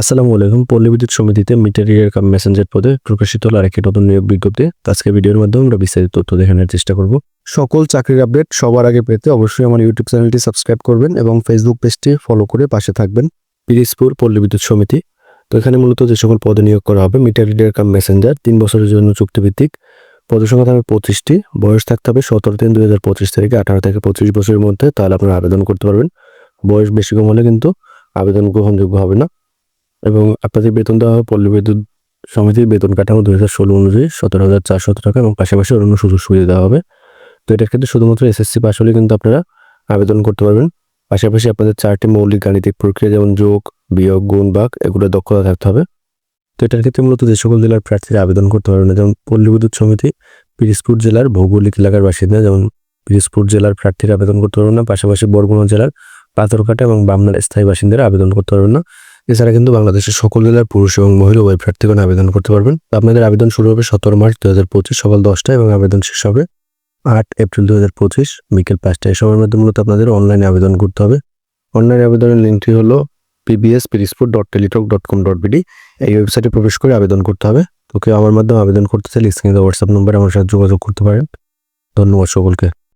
আসসালামু আলাইকুম। পল্লী বিদ্যুৎ সমিতিতে মিটার রিডার কাম মেসেঞ্জার পদে প্রকাশিত হলো আরেকটি নতুন নিয়োগ বিজ্ঞপ্তি। আজকে ভিডিওর মাধ্যমে আমরা বিস্তারিত তথ্য দেখানোর চেষ্টা করব। সকল চাকরির আপডেট সবার আগে পেতে অবশ্যই আমার ইউটিউব চ্যানেলটি সাবস্ক্রাইব করবেন এবং ফেসবুক পেজটি ফলো করে পাশে থাকবেন। পিরিসপুর পল্লী বিদ্যুৎ সমিতি। তো এখানে মূলত যে সকল পদে নিয়োগ করা হবে, মিটার রিডার কাম মেসেঞ্জার, তিন বছরের জন্য চুক্তিভিত্তিক। পদের সংখ্যা থাকবে পঁচিশটি, বয়স থাকতে হবে সতেরো তিন দুই হাজার পঁচিশ থেকে আঠারো থেকে পঁচিশ বছরের মধ্যে, তাহলে আপনারা আবেদন করতে পারবেন। বয়স বেশি কম হলে কিন্তু আবেদন গ্রহণযোগ্য হবে না। এবং আপনাদের বেতন দেওয়া হবে পল্লী বিদ্যুৎ সমিতির বেতন কাঠামো দুই হাজার ষোলো অনুযায়ী সতেরো হাজার চারশত টাকা এবং পাশাপাশি অন্য সুযোগ সুবিধা দেওয়া হবে। তো এটার ক্ষেত্রে শুধুমাত্র এসএসসি পাস হলে কিন্তু আপনারা আবেদন করতে পারবেন। পাশাপাশি আপনাদের চারটি মৌলিক গাণিতিক প্রক্রিয়া যেমন যোগ, বিয়োগ, গুণ, ভাগ, এগুলো দক্ষতা থাকতে হবে। তো এটার ক্ষেত্রে মূলত যে সকল জেলার প্রার্থীরা আবেদন করতে পারবেন না, যেমন পল্লী বিদ্যুৎ সমিতি পিরিসপুর জেলার ভৌগোলিক এলাকার বাসিন্দা, যেমন পিরিসপুর জেলার প্রার্থীরা আবেদন করতে পারবেন না, পাশাপাশি বরগুনা জেলার পাথরঘাটা এবং বামনার স্থায়ী বাসিন্দারা আবেদন করতে পারবেন না। এছাড়া কিন্তু বাংলাদেশের সকল জেলার পুরুষ এবং মহিলা উভয় প্রার্থীগণ আবেদন করতে পারবেন। আপনাদের আবেদন শুরু হবে সতেরো মার্চ দু হাজার পঁচিশ সকাল দশটায় এবং আবেদন শেষ হবে আট এপ্রিল দু হাজার পঁচিশ বিকেল পাঁচটা এই সময়ের মধ্যে মূলত আপনাদের অনলাইনে আবেদন করতে হবে। অনলাইন আবেদনের লিঙ্কটি হলো PBS Pirispur dot Teletalk dot com dot BD এই ওয়েবসাইটে প্রবেশ করে আবেদন করতে হবে। তো কেউ আমার মাধ্যমে আবেদন করতে চাইলে স্ক্রিনে হোয়াটসঅ্যাপ নম্বরে আমার সাথে যোগাযোগ করতে পারেন। ধন্যবাদ সকলকে।